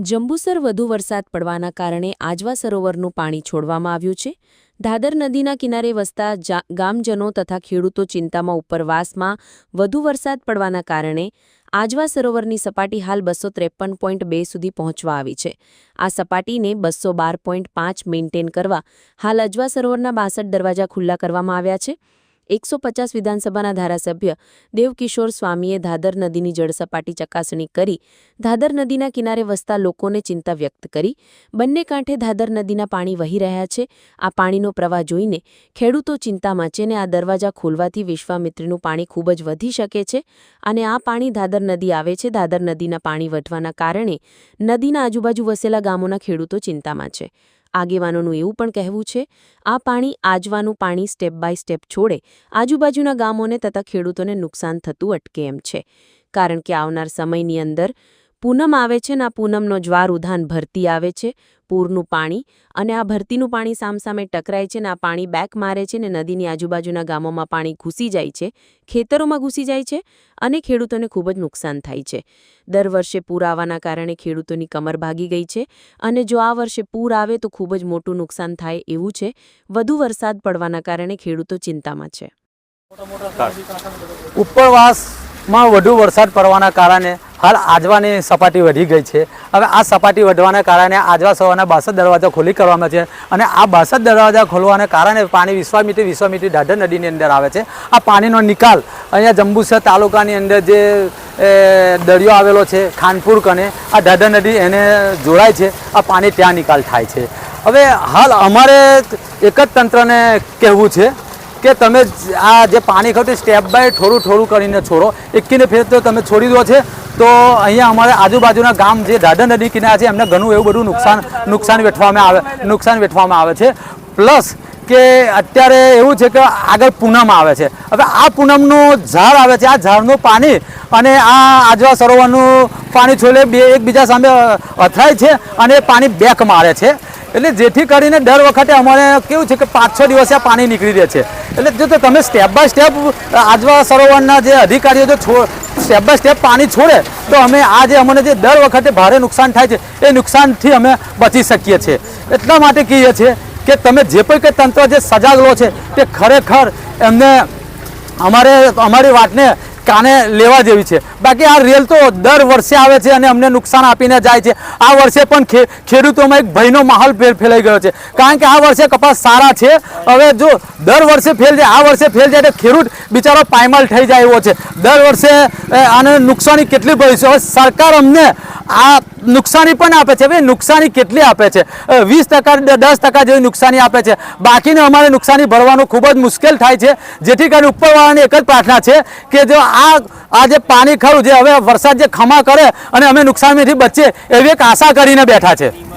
જંબુસર વધુ વરસાદ પડવાના કારણે આજવા સરોવરનું પાણી છોડવામાં આવ્યું છે. ધાદર નદીના કિનારે વસતા ગામજનો તથા ખેડૂતો ચિંતામાં ઉપરવાસમાં વધુ વરસાદ પડવાના કારણે આજવા સરોવરની સપાટી હાલ બસો ત્રેપન પોઈન્ટ બે સુધી પહોંચવા આવી છે. આ સપાટીને બસો બાર પોઈન્ટ પાંચ મેન્ટેન કરવા હાલ અજવા સરોવરના બાસઠ દરવાજા ખુલ્લા કરવામાં આવ્યા છે. એકસો પચાસ વિધાનસભાના ધારાસભ્ય દેવકિશોર સ્વામીએ ધાદર નદીની જળસપાટી ચકાસણી કરી ધાદર નદીના કિનારે વસતા લોકોને ચિંતા વ્યક્ત કરી. બંને કાંઠે ધાદર નદીના પાણી વહી રહ્યા છે. આ પાણીનો પ્રવાહ જોઈને ખેડૂતો ચિંતામાં છે ને આ દરવાજા ખોલવાથી વિશ્વામિત્રીનું પાણી ખૂબ જ વધી શકે છે અને આ પાણી ધાદર નદી આવે છે. ધાદર નદીના પાણી વધવાના કારણે નદીના આજુબાજુ વસેલા ગામોના ખેડૂતો ચિંતામાં છે આગેવાનોનું એવું પણ કહેવું છે, આ પાણી આજવાનું પાણી સ્ટેપ બાય સ્ટેપ છોડે, આજુબાજુના ગામોને તથા ખેડૂતોને નુકસાન થતું અટકે એમ છે. કારણ કે આવનાર સમયની અંદર પૂનમ આવે છે ને આ પૂનમનો જ્વાર ઉધાન ભરતી આવે છે, પૂરનું પાણી અને આ ભરતીનું પાણી સામસામે ટકરાય છે ને આ પાણી બેક મારે છે ને નદીની આજુબાજુના ગામોમાં પાણી ઘૂસી જાય છે, ખેતરોમાં ઘૂસી જાય છે અને ખેડૂતોને ખૂબ જ નુકસાન થાય છે. દર વર્ષે પૂર આવવાના કારણે ખેડૂતોની કમર ભાગી ગઈ છે અને જો આ વર્ષે પૂર આવે તો ખૂબ જ મોટું નુકસાન થાય એવું છે, વધુ વરસાદ પડવાના કારણે ખેડૂતો ચિંતામાં છે. ઉપરવાસમાં વધુ વરસાદ પડવાના કારણે હાલ આજવાની સપાટી વધી ગઈ છે. હવે આ સપાટી વધવાના કારણે આજવા સવારના બાસઠ દરવાજા ખોલી કરવામાં છે અને આ બાસઠ દરવાજા ખોલવાને કારણે પાણી વિશ્વામિત્રી વિશ્વામિત્રી દાદર નદીની અંદર આવે છે. આ પાણીનો નિકાલ અહીંયા જંબુસર તાલુકાની અંદર જે દરિયો આવેલો છે, ખાનપુર કને, આ દાદર નદી એને જોડાય છે. આ પાણી ત્યાં નિકાલ થાય છે. હવે હાલ અમારે એક જ તંત્રને કહેવું છે કે તમે આ જે પાણી ખાવ સ્ટેપ બાય થોડું થોડું કરીને છોડો. એકીને ફેર તો તમે છોડી દો છે. તો અહીંયા અમારે આજુબાજુના ગામ જે દાદર નદી કિનારે છે, એમને ઘણું એવું બધું નુકસાન નુકસાન વેઠવામાં આવે, નુકસાન વેઠવામાં આવે છે. પ્લસ કે અત્યારે એવું છે કે આગળ પૂનમ આવે છે. હવે આ પૂનમનું ઝાડ આવે છે, આ ઝાડનું પાણી અને આ આજવા સરોવરનું પાણી છોલે બે એકબીજા સામે અથડાય છે અને એ પાણી બેક મારે છે. એટલે જેથી કરીને દર વખતે અમારે કેવું છે કે પાંચ છ દિવસે આ પાણી નીકળી રહે છે. એટલે જો તમે સ્ટેપ બાય સ્ટેપ આજવા સરોવરના જે અધિકારીઓ જો સ્ટેપ બાય સ્ટેપ પાણી છોડે, તો અમે આ જે અમને જે દર વખતે ભારે નુકસાન થાય છે, એ નુકસાનથી અમે બચી શકીએ છીએ. એટલા માટે કહીએ છીએ કે તમે જે પણ કંઈ તંત્ર જે સજાગ લો છે, તે ખરેખર એમને અમારે, અમારી વાતને કાને લેવા જેવી છે. બાકી આ રેલ તો દર વર્ષે આવે છે અને અમને નુકસાન આપીને જાય છે. આ વર્ષે પણ ખેડૂતોમાં એક ભયનો માહોલ ફેલાઈ ગયો છે. કારણ કે આ વર્ષે કપાસ સારા છે. હવે જો દર વર્ષે ફેલ જાય, આ વર્ષે ફેલ જાય તો ખેડૂત બિચારો પાયમાલ થઈ જાય એવો છે. દર વર્ષે આને નુકસાની કેટલી ભરી છે હવે સરકાર અમને આ નુકસાની પણ આપે છે. હવે નુકસાની કેટલી આપે છે? વીસ ટકા દસ ટકા જેવી નુકસાની આપે છે. બાકીને અમારે નુકસાની ભરવાનું ખૂબ જ મુશ્કેલ થાય છે. જેથી કરીને ઉપરવાળાની એક જ પ્રાર્થના છે કે જો આ આ જે પાણી ખરું, જે હવે વરસાદ જે ખમા કરે અને અમે નુકસાનીથી બચીએ, એવી એક આશા કરીને બેઠા છે.